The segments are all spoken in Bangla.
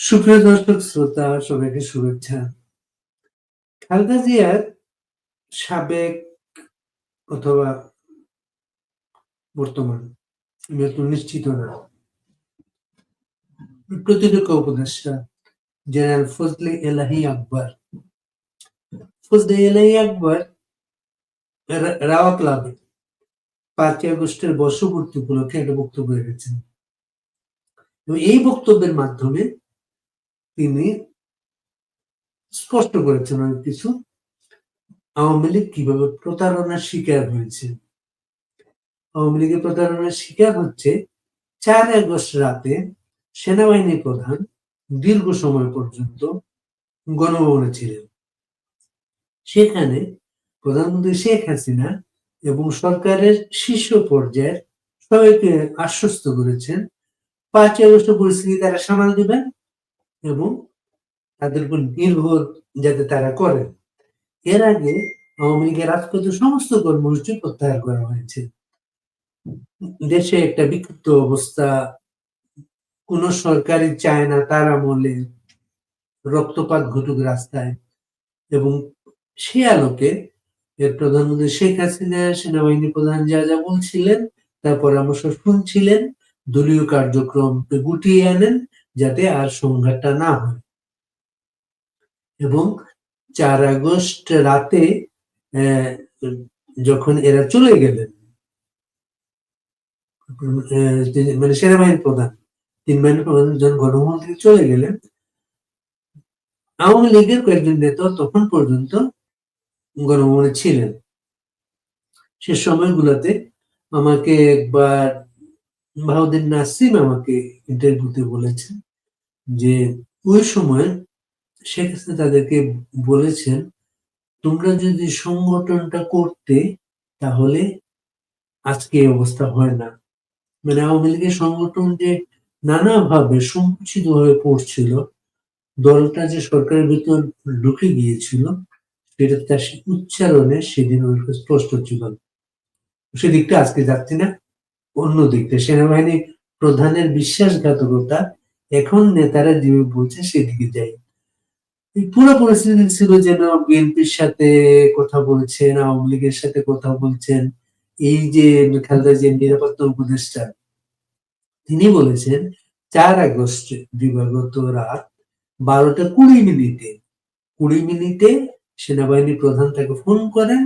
সুপ্রিয় দর্শক, শ্রোতা, সবাইকে শুভেচ্ছা। খালেদা জিয়ার সাবেক অথবা বর্তমান নিশ্চিত না, প্রতিরক্ষা উপদেষ্টা জেনারেল ফজলে এলাহি আকবর। ফজলে এলাহি আকবর রাওয়া ক্লাবে পাঁচই আগস্টের বর্ষপূর্তি উপলক্ষে একটা বক্তব্য রেখেছেন। এই বক্তব্যের মাধ্যমে তিনি স্পষ্ট করেছেন অনেক কিছু। আওয়ামী লীগ কীভাবে প্রতারণার শিকার হয়েছে? আওয়ামী লীগের প্রতারণার শিকার হচ্ছে চার আগস্ট রাতে সেনাবাহিনী প্রধান দীর্ঘ সময় পর্যন্ত গণভবনে ছিলেন। সেখানে প্রধানমন্ত্রী শেখ হাসিনা এবং সরকারের শীর্ষ পর্যায়ের সবাইকে আশ্বস্ত করেছেন, পাঁচই আগস্ট পরিস্থিতি তারা সামাল দিবেন। এবং তাদের উপর নির্ভর যাতে তারা করেন এর আগে আওয়ামী লীগের রাজপথে সমস্ত কর্মসূচি প্রত্যাহার করা হয়েছে। দেশে একটা বিক্ষিপ্ত অবস্থা, কোন সরকারই চায় না তার আমলে রক্তপাত ঘটুক রাস্তায় এবং সে আলোকে এর প্রধানমন্ত্রী শেখ হাসিনা, সেনাবাহিনী প্রধান যা যা বলছিলেন তার পরামর্শ শুনছিলেন, দলীয় কার্যক্রমকে গুটিয়ে আনেন যাতে আর সংঘাতটা না হয়। এবং চার আগস্ট রাতে যখন এরা চলে গেলেন মানে সেনাবাহিনী প্রধান, তিন বাহিনী প্রধান যখন থেকে চলে গেলেন, আওয়ামী লীগের কয়েকজন নেতা তখন পর্যন্ত গণভবনে ছিলেন। সে সময়গুলোতে আমাকে একবার বাহাউদ্দিন নাসিম আমাকে ইন্টারভিউতে বলেছেন। যে ওই সময় হাসিনা তাদেরকে বলেছেন, তোমরা যদি সংগঠনটা করতে, তাহলে আজকে অবস্থা হয় না। মানে আওয়ামী লীগের সংগঠন যে নানাভাবে সংকুচিত হয়ে পড়ছিল, দলটা যে সরকারের ভিতর ঢুকে গিয়েছিল, সেটা তার উচ্চারণে সেদিন স্পষ্ট ছিল সেদিকটা আজকে যাচ্ছি না। অন্য দিকটা সেনাবাহিনী প্রধানের বিশ্বাসঘাতকতা এখন নেতারা যেভাবে বলছে, সেদিকে যাই। পুরো পরিস্থিতি ছিল যেন বিএনপির সাথে কথা বলছেন, আওয়ামী লীগের সাথে কথা বলছেন। এই যে খালেদা যে নিরাপত্তা উপদেষ্টা, তিনি বলেছেন, চার আগস্ট দিবাগত রাত বারোটা কুড়ি মিনিটে কুড়ি মিনিটে সেনাবাহিনী প্রধান তাকে ফোন করেন।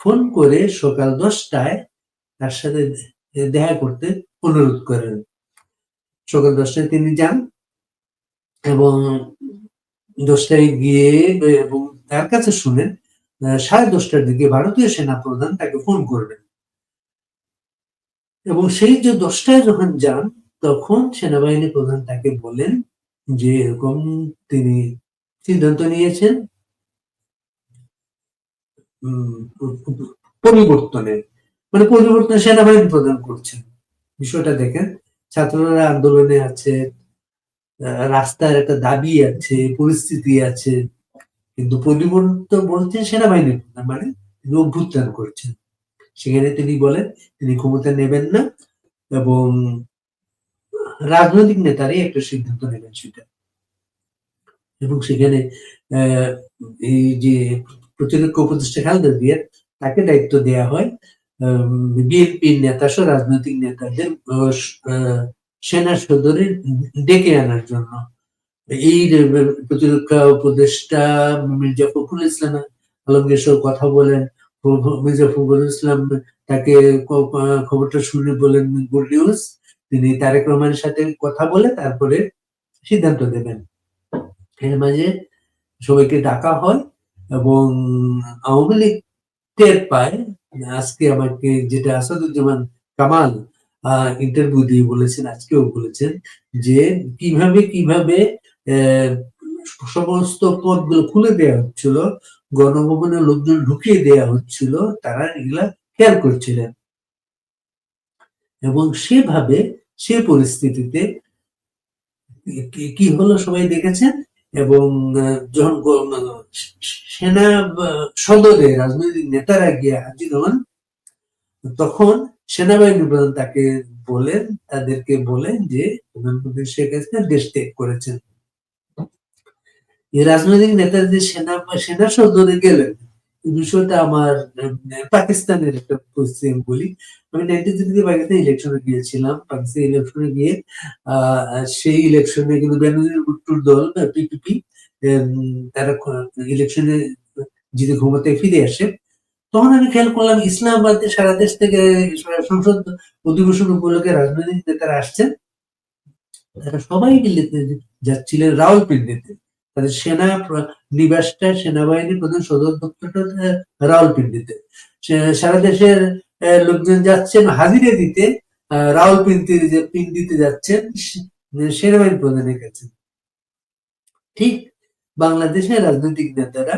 ফোন করে সকাল দশটায় তার সাথে দেখা করতে অনুরোধ করেন। সকাল দশটায় তিনি যান এবং দশটায় গিয়ে এবং তার কাছে শুনেন সাড়ে দশটার দিকে ভারতীয় সেনা প্রধান তাকে ফোন করবেন। এবং সেই যে দশটায় যখন যান, তখন সেনাবাহিনী প্রধান তাকে বলেন যে এরকম তিনি সিদ্ধান্ত নিয়েছেন পরিবর্তনের মানে পরিবর্তন সেনাবাহিনী প্রদান করছেন। বিষয়টা দেখেন ছাত্ররা আন্দোলনে আছে রাস্তার একটা দাবি আছে, পরিস্থিতি আছে, কিন্তু পরিবর্তন বলছেন সেনাবাহিনী প্রধান মানে তিনি অভ্যুত্থান করছেন। সেখানে তিনি বলেন, তিনি ক্ষমতা নেবেন না এবং রাজনৈতিক নেতারাই একটা সিদ্ধান্ত নেবেন সেটা। এবং সেখানে এই যে প্রতিরক্ষা উপদেষ্টা খালেদা জিয়ার, তাকে দায়িত্ব দেয়া হয় বিএনপির নেতা সহ রাজনৈতিক নেতাদের সেনা সদরে ডেকে আনার জন্য। এই প্রতিরক্ষা উপদেষ্টা মির্জা ফখরুল ইসলাম আলমগীর সহ কথা বলেন মির্জা ফখরুল ইসলাম তাকে খবরটা শুনে বলেন গুড নিউজ। তিনি তারেক রহমানের সাথে কথা বলে তারপরে সিদ্ধান্ত দেবেন। এর মাঝে সবাইকে ডাকা হয় এবং আওয়ামী লীগ টের পায় আজকে আমাকে যেটা আসাদুজ্জামান কামাল ইন্টারভিউ দিয়ে বলেছেন, আজকেও বলেছেন যে কীভাবে কীভাবে সমস্ত পদগুলো খুলে দেওয়া হচ্ছিল গণভবনে লোকজন ঢুকিয়ে দেওয়া হচ্ছিল, তারা এগুলা খেয়াল করছিলেন। এবং সেভাবে সে পরিস্থিতিতে কি- হলো সবাই দেখেছেন? এবং যখন মানে সেনা সদরে রাজনৈতিক নেতারা গিয়ে হাজির হন। তখন সেনাবাহিনী প্রধান তাকে বলেন, তাদেরকে বলেন যে প্রধানমন্ত্রী শেখ হাসিনা দেশ ত্যাগ করেছেন। রাজনৈতিক নেতারা যে সেনা সেনা সদরে গেলেন, এই বিষয়টা আমার পাকিস্তানের একটা পরিস্থিতি আমি বলি। আমি নাইনটি থ্রিতে পাকিস্তান ইলেকশনে গিয়েছিলাম। পাকিস্তান ইলেকশনে গিয়ে সেই ইলেকশনে কিন্তু বেনজির ভুট্টোর দল পিপিপি তারা ইলেকশনে জিতে ক্ষমতায় ফিরে আসে তখন আমি খেয়াল করলাম ইসলামাবাদে সারা দেশ থেকে সংসদ অধিবেশন উপলক্ষে রাজনৈতিক নেতারা আসছেন। তারা সবাই দিল্লিতে যাচ্ছিলেন রাওয়ালপিন্ডিতে। তাদের সেনা নিবাসটা সেনাবাহিনীর প্রধান সদর দপ্তরটা রাওয়ালপিন্ডিতে। সারা দেশের লোকজন যাচ্ছেন হাজিরে দিতে আহ, রাওয়ালপিন্ডিতে যে পিন্ডিতে যাচ্ছেন সেনাবাহিনী প্রধানের কাছে। ঠিক বাংলাদেশের রাজনৈতিক নেতারা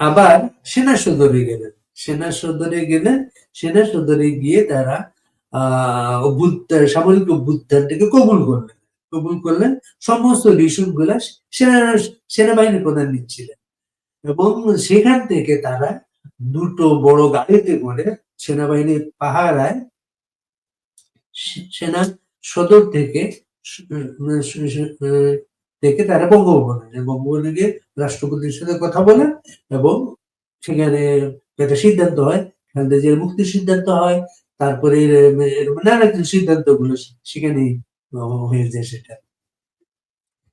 আবার সেনা সদরে গেলেন। সেনা সদরে গেলেন সেনা সদরে গিয়ে তারা অভ্যুত্থান, সামরিক অভ্যুত্থানটাকে কবুল করলেন। কবুল করলেন, সমস্ত রিসুমগুলা সেনা সেনাবাহিনী প্রধান নিচ্ছিলেন। এবং সেখান থেকে তারা দুটো বড় গাড়িতে করে সেনাবাহিনীর পাহারায় সেনা সদর থেকে থেকে তারা বঙ্গভবনে যায়। বঙ্গভবনে গিয়ে রাষ্ট্রপতির সাথে কথা বলেন এবং সেখানে একটা সিদ্ধান্ত হয় খালেদা জিয়ার মুক্তির সিদ্ধান্ত হয়, তারপরে নানা কিছু সিদ্ধান্তগুলো সেখানে হয়ে যায় সেটা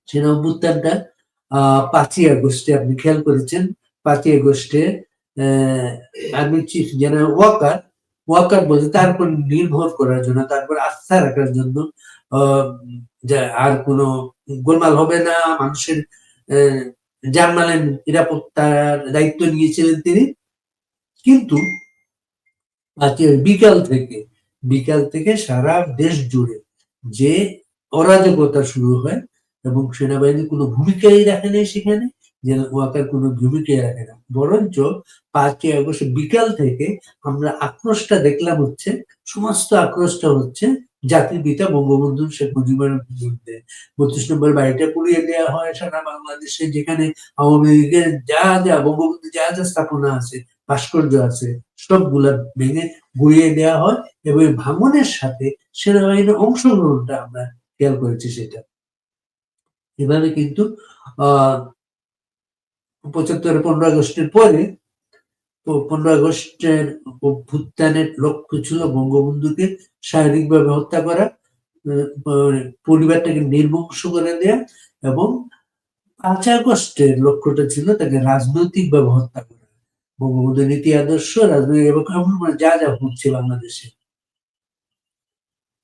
সেনা অভ্যুত্থানটা আহ পাঁচই আগস্টে আপনি খেয়াল করেছেন, পাঁচই আগস্টে army chief general Waker Waker বলছে তার উপর নির্ভর করার জন্য তারপর আস্থা রাখার জন্য যে আর কোনো গোলমাল হবে না, মানুষের জানমালের নিরাপত্তার দায়িত্ব নিয়েছিলেন তিনি। কিন্তু বিকাল থেকে বিকাল থেকে সারা দেশ জুড়ে যে অরাজকতা শুরু হয় এবং সেনাবাহিনী কোনো ভূমিকাই রাখে নাই সেখানে, যেন ওয়াকার কোনো ভূমিকাই রাখে না। বরঞ্চ পাঁচই আগস্ট বিকাল থেকে আমরা আক্রোশটা দেখলাম হচ্ছে, সমস্ত আক্রোশটা হচ্ছে জাতির পিতা বঙ্গবন্ধু শেখ মুজিবুর বিরুদ্ধে। বত্রিশ নম্বর বাড়িটা পুড়িয়ে দেওয়া হয় সারা বাংলাদেশে, যেখানে আওয়ামী লীগের যা যা, বঙ্গবন্ধু যা যা স্থাপনা আছে, ভাস্কর্য আছে, সবগুলা ভেঙে গুড়িয়ে দেওয়া হয় এবং ভাঙনের সাথে সেনাবাহিনীর অংশগ্রহণটা আমরা খেয়াল করেছি সেটা। এভাবে কিন্তু আহ পঁচাত্তর, পনেরো আগস্টের পরে পনেরো আগস্টের অভ্যুত্থানের লক্ষ্য ছিল বঙ্গবন্ধুকে শারীরিকভাবে হত্যা করা পরিবারটাকে নির্বংশ করে দেয়া এবং পাঁচ আগস্টের লক্ষ্যটা ছিল তাকে রাজনৈতিকভাবে হত্যা করা। বঙ্গবন্ধুর নীতি আদর্শ, রাজনৈতিক এবং মানে যা যা হচ্ছে বাংলাদেশে।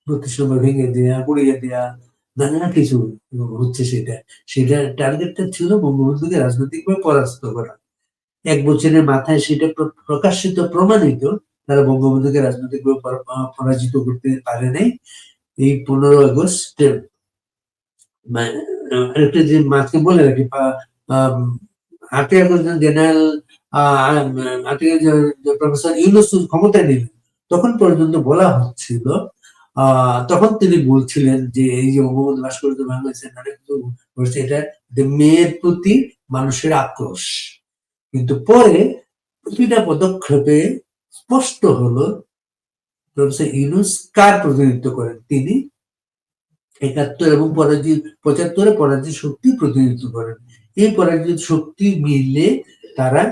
বত্রিশ ভেঙে দেয়া গুড়িয়ে দেয়া, নানা কিছু হচ্ছে সেটা। সেটা টার্গেটটা ছিল বঙ্গবন্ধুকে রাজনৈতিকভাবে পরাস্ত করা। এক বছরের মাথায় সেটা প্র- প্রকাশিত, প্রমাণিত তারা বঙ্গবন্ধুকে রাজনৈতিকভাবে পরাজিত করতে পারে নাই এই পনেরো আগস্ট আরেকটা যে মাকে বলে রাখি আটই আগস্ট জেনারেল আটই প্রফেসর ইউনুস ক্ষমতায় নিলেন, তখন পর্যন্ত বলা হচ্ছিল তখন তিনি বলছিলেন যে এই যে বঙ্গবন্ধু ভাস্কর্য বাংলাদেশে নানা কিছু এটা মেয়ের প্রতি মানুষের আক্রোশ। কিন্তু পরে প্রতিটা পদক্ষেপে স্পষ্ট হলো ইউনুস কার প্রতিনিধিত্ব করেন? তিনি একাত্তর এবং পরাজিত, পঁচাত্তরে পরাজিত শক্তি প্রতিনিধিত্ব করেন। এই পরাজিত শক্তি মিলে তারা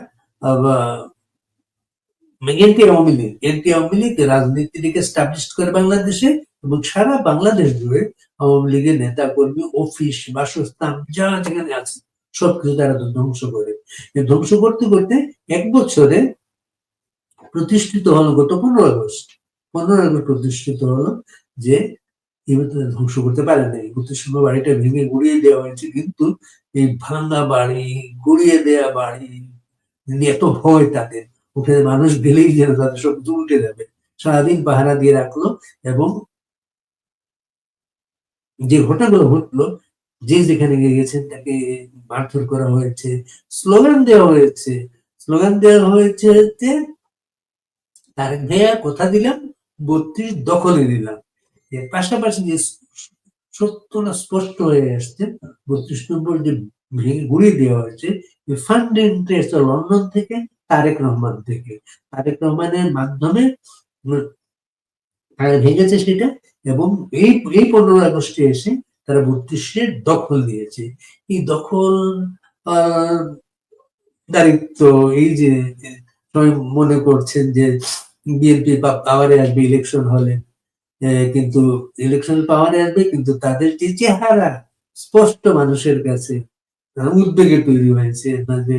এনটি আওয়ামী লীগ? এনটি আওয়ামী লীগ রাজনীতিটিকে স্টাবলিশ করে বাংলাদেশে এবং সারা বাংলাদেশ জুড়ে আওয়ামী লীগের নেতা কর্মী অফিস বাসস্থান, যা যেখানে আছে, সবকিছু তারা ধ্বংস করে। ধ্বংস করতে করতে এক বছরে প্রতিষ্ঠিত হলো গত পনেরো আগস্ট। পনেরো আগস্ট প্রতিষ্ঠিত হলো যে ধ্বংস করতে পারে না এই বাড়িটা ভেঙে গুড়িয়ে দেওয়া হয়েছে, কিন্তু এই ভাঙা বাড়ি, গুড়িয়ে দেওয়া বাড়ি এত ভয় তাদের। ওখানে মানুষ গেলেই যেন তাদের সব উল্টে যাবে। সারাদিন পাহারা দিয়ে রাখল এবং যে ঘটনাগুলো ঘটলো, যে যেখানে গেছেন তাকে মারধর করা হয়েছে, স্লোগান দেওয়া হয়েছে। স্লোগান দেওয়া হয়েছে যে তারেক ভাইয়া কথা দিলাম, বত্রিশ দখলে দিলাম। এর পাশাপাশি যে সত্যটা স্পষ্ট হয়ে আসছে, বত্রিশ নম্বর যে গুড়িয়ে দেওয়া হয়েছে ফান্ড ইন্টারেস্ট লন্ডন থেকে, তারেক রহমান থেকে। তারেক রহমানের মাধ্যমে তারা ভেঙেছে সেটা, এবং এই এই পনেরো আগস্টে এসে তারা বত্রিশে দখল দিয়েছে। এই দখল দারিদ্র, এই যে মনে করছেন যে বিএনপি পাওয়ারে আসবে ইলেকশন হলে কিন্তু ইলেকশন পাওয়ারে আসবে কিন্তু তাদের যে চেহারা স্পষ্ট মানুষের কাছে উদ্বেগে তৈরি হয়েছে। মানে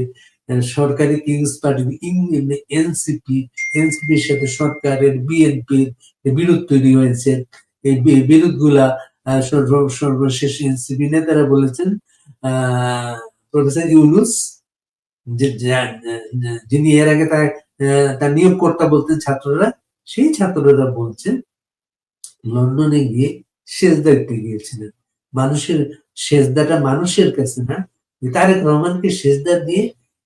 সরকারি কিংস পার্টি এনসিপি এনসিপির সাথে সরকারের বিএনপির বিরোধ তৈরি হয়েছে। এই বি- বিরোধগুলা আহ, সর্ব- সর্বশেষ এনসিপি নেতারা বলেছেন প্রফেসর ইউনুস যিনি এর আগে তার তার নিয়োগকর্তা বলতেন ছাত্ররা, সেই ছাত্ররা বলছেন লন্ডনে গিয়ে সেজদা দিতে গিয়েছিলেন। মানুষের সেজদাটা মানুষের কাছে না। তারেক রহমানকে সেজদা দিয়ে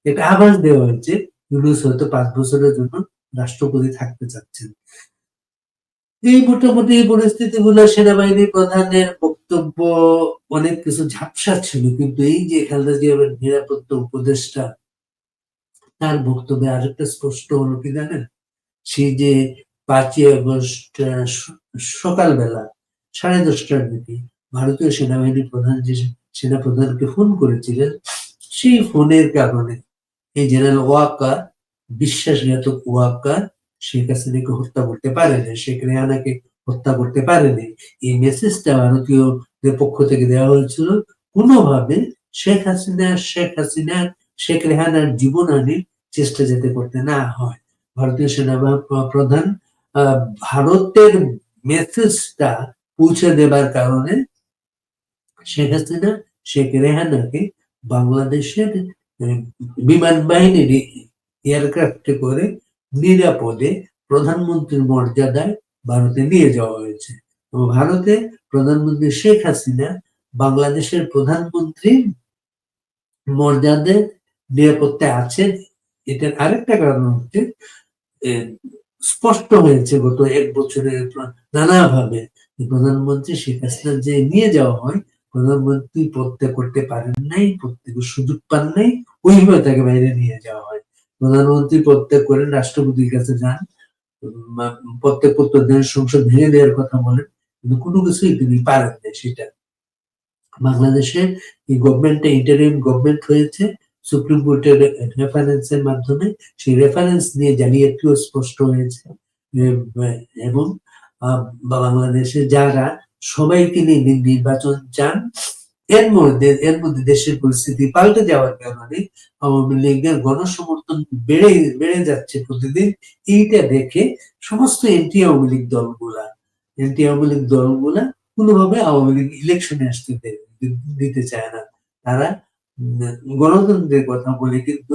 একটা আভাস দেওয়া হয়েছে, ইউনুস হয়তো পাঁচ বছরের জন্য রাষ্ট্রপতি থাকতে চাচ্ছেন। এই মোটামুটি এই পরিস্থিতিগুলো সেনাবাহিনী প্রধানের বক্তব্য, অনেক কিছু ঝাপসা ছিল। কিন্তু এই যে খালেদা জিয়ার নিরাপত্তা উপদেষ্টা তার বক্তব্যে আরেকটা স্পষ্ট হলো কি জানেন? সেই যে পাঁচই আগস্ট সকালবেলা সাড়ে দশটার দিকে ভারতীয় সেনাবাহিনী প্রধান যে সেনা প্রধানকে ফোন করেছিলেন, সেই ফোনের কারণে এই জেনারেল ওয়াকার বিশ্বাসঘাতক ওয়াকার শেখ হাসিনাকে হত্যা করতে পারেনি, শেখ রেহানাকে হত্যা করতে পারেনি। এই মেসেজটা ভারতীয়দের পক্ষ থেকে দেওয়া হয়েছিল। কোনোভাবে শেখ হাসিনা শেখ হাসিনা, শেখ রেহানার জীবনহানির চেষ্টা যাতে করতে না হয়। ভারতীয় সেনাবাহিনী প্রধান ভারতের মেসেজটা পৌঁছে দেবার কারণে শেখ হাসিনা, শেখ রেহানাকে বাংলাদেশের বিমান বাহিনীর এয়ারক্রাফটে করে নিরাপদে প্রধানমন্ত্রীর মর্যাদায় ভারতে নিয়ে যাওয়া হয়েছে। ভারতে প্রধানমন্ত্রী শেখ হাসিনা বাংলাদেশের প্রধানমন্ত্রী মর্যাদায় নিরাপত্তায় আছেন এটার আরেকটা কারণ হচ্ছে স্পষ্ট হয়েছে গত এক বছরের নানাভাবে প্রধানমন্ত্রী শেখ হাসিনা যে নিয়ে যাওয়া হয়, প্রধানমন্ত্রী পদত্যাগ করতে পারেন নাই প্রত্যেকের সুযোগ পান নাই, ওইভাবে তাকে বাইরে নিয়ে যাওয়া হয়। প্রধানমন্ত্রী পদত্যাগ করেন, রাষ্ট্রপতির কাছে যান পদত্যাগ পত্র দেন, সংসদ ভেঙে দেওয়ার কথা বলেন, কিন্তু কোনো কিছুই তিনি পারেন না সেটা। বাংলাদেশের এই গভর্নমেন্টে ইন্টারিম গভর্নমেন্ট হয়েছে সুপ্রিম কোর্টের রেফারেন্সের মাধ্যমে সেই রেফারেন্স নিয়ে জালিয়াতিও স্পষ্ট হয়েছে। এবং বাংলাদেশে যারা সবাইকে নিয়ে নি- নির্বাচন চান, এর মধ্যে এর মধ্যে দেশের পরিস্থিতি পাল্টে যাওয়ার কারণে আওয়ামী লীগের গণসমর্থন বেড়ে বেড়ে যাচ্ছে প্রতিদিন। এইটা দেখে সমস্ত এন্টি আওয়ামী লীগ দলগুলা, এন্টি আওয়ামী লীগ দলগুলা কোনোভাবে আওয়ামী লীগ ইলেকশনে আসতে দিতে চায় না। তারা গণতন্ত্রের কথা বলে কিন্তু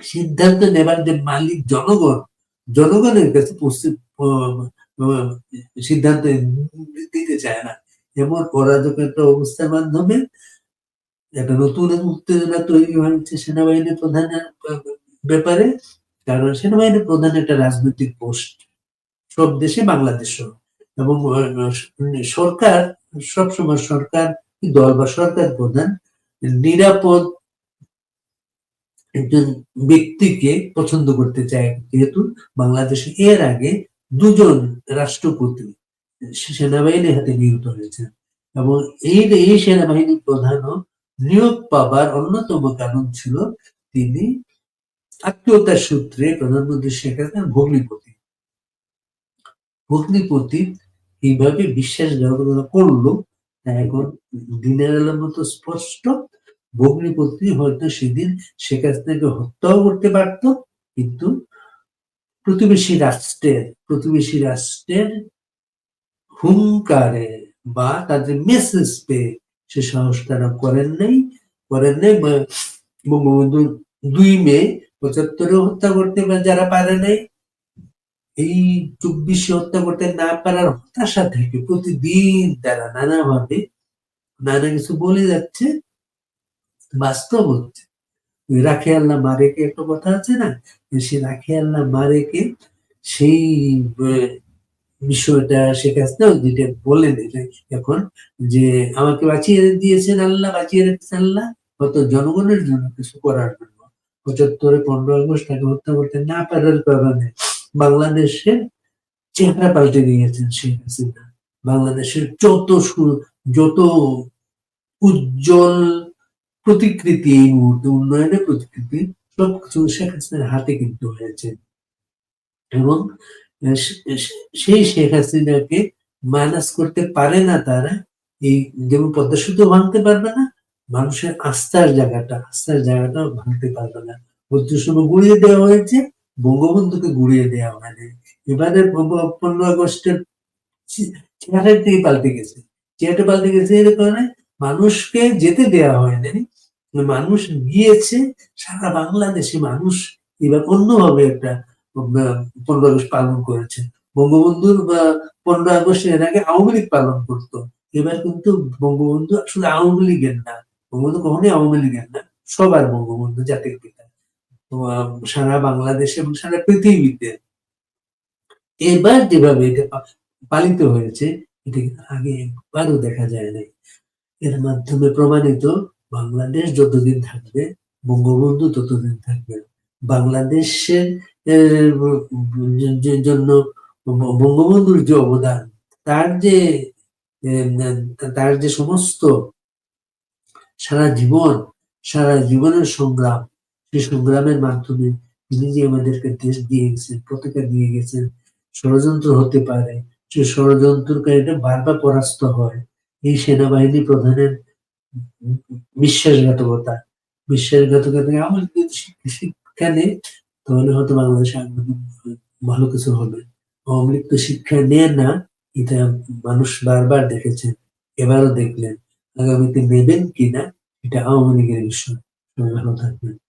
সিদ্ধান্ত নেবার যে মালিক জনগণ, জনগণের কাছে সিদ্ধান্ত দিতে চায় না। এমন অরাজক একটা অবস্থার মাধ্যমে একটা নতুন উত্তেজনা তৈরি হয়েছে সেনাবাহিনী প্রধানের ব্যাপারে, কারণ সেনাবাহিনী প্রধান একটা রাজনৈতিক পোস্ট। সব দেশে বাংলাদেশ এবং সরকার, সবসময় সরকার দল বা সরকার প্রধান নিরাপদ একজন ব্যক্তিকে পছন্দ করতে চায়, যেহেতু বাংলাদেশে এর আগে দুজন রাষ্ট্রপতি সেনাবাহিনীর হাতে নিহত হয়েছে। এবং এই এই সেনাবাহিনী প্রধানও নিয়োগ পাবার অন্যতম কারণ ছিল তিনি আত্মীয়তার সূত্রে প্রধানমন্ত্রী শেখ হাসিনার ভগ্নিপতি। ভগ্নিপতি এইভাবে বিশ্বাসঘাতকতা করল, তা এখন দিনের মতো স্পষ্ট ভগ্নিপতি হয়তো সেদিন সে কাছ থেকে হত্যাও করতে পারত, কিন্তু প্রতিবেশী রাষ্ট্রের প্রতিবেশী রাষ্ট্রের হুঙ্কারে বা তাদের মেসেজ পেয়ে সে সাহস তারা করেন নাই। করেন নাই বঙ্গবন্ধু দুই মে পঁচাত্তরে হত্যা করতে যারা পারে নাই। এই চব্বিশে হত্যা করতে না পারার হতাশা থেকে প্রতিদিন তারা নানাভাবে নানা কিছু বলে যাচ্ছে। বাস্তব হচ্ছে। ওই রাখে আল্লাহ মারেকে একটা কথা আছে না? সে রাখে আল্লাহ মারেকে সেই বিষয়টা শেখ হাসিনা যেটা বললেন এটা এখন যে আমাকে বাঁচিয়ে দিয়েছেন আল্লাহ, বাঁচিয়ে রেখেছেন আল্লাহ হয়তো জনগণের জন্য কিছু করার জন্য। পঁচাত্তরে, পনেরো আগস্ট তাকে হত্যা করতে না পারার কারণে বাংলাদেশের চেহারা পাল্টে দিয়েছেন শেখ হাসিনা। বাংলাদেশের যত সু- যত উজ্জ্বল প্রতিকৃতি এই মুহূর্তে, উন্নয়নের প্রতিকৃতি, সবকিছু শেখ হাসিনার হাতে কিন্তু হয়েছে এবং সেই শেখ হাসিনাকে মাইনাস করতে পারে না তারা, এই যেমন পদ্মা ভাঙতে পারবে না, মানুষের আস্থার জায়গাটা আস্থার জায়গাটা ভাঙতে পারবে না। বৌদ্ধ গুড়িয়ে দেওয়া হয়েছে, বঙ্গবন্ধুকে গুড়িয়ে দেওয়া হয়নি। এবারে পনেরো আগস্টের চে- চেহারাটাই পাল্টে গেছে। চেহারাটা পাল্টে গেছে এর কারণে মানুষকে যেতে দেওয়া হয়নি। মানুষ গিয়েছে, সারা বাংলাদেশে মানুষ এবার অন্যভাবে একটা পনেরো আগস্ট পালন করেছে। বঙ্গবন্ধুর বা, পনেরো আগস্ট এর আগে আওয়ামী লীগ পালন করতো। এবার কিন্তু বঙ্গবন্ধু আসলে আওয়ামী লীগের না। বঙ্গবন্ধু কখনোই আওয়ামী লীগের না। সবার বঙ্গবন্ধু জাতির পিতা। সারা বাংলাদেশে এবং সারা পৃথিবীতে। এবার যেভাবে এটা পালিত হয়েছে, এটা কিন্তু আগে একবারও দেখা যায় নাই। এর মাধ্যমে প্রমাণিত বাংলাদেশ যতদিন থাকবে, বঙ্গবন্ধু ততদিন থাকবে। বাংলাদেশের জন্য বঙ্গবন্ধুর যে অবদান, তার যে তার যে সমস্ত সারা জীবন, সারা জীবনের সংগ্রাম, সেই সংগ্রামের মাধ্যমে তিনি যে আমাদেরকে দেশ দিয়ে গেছেন, পতাকা দিয়ে গেছেন, ষড়যন্ত্র হতে পারে, সেই ষড়যন্ত্রকারীটা বারবার পরাস্ত হয়। এই সেনাবাহিনী প্রধানের বিশ্বাসঘাতকতা বিশ্বাসঘাতকতা থেকে যদি শিক্ষা- নেই, তাহলে হয়তো বাংলাদেশে ভালো কিছু হবে। আওয়ামী লীগ তো শিক্ষা নেয় না, এটা মানুষ বারবার দেখেছেন এবারও দেখলেন। আগামীতে নেবেন কিনা, এটা আওয়ামী লীগের বিষয়। থাকবেন।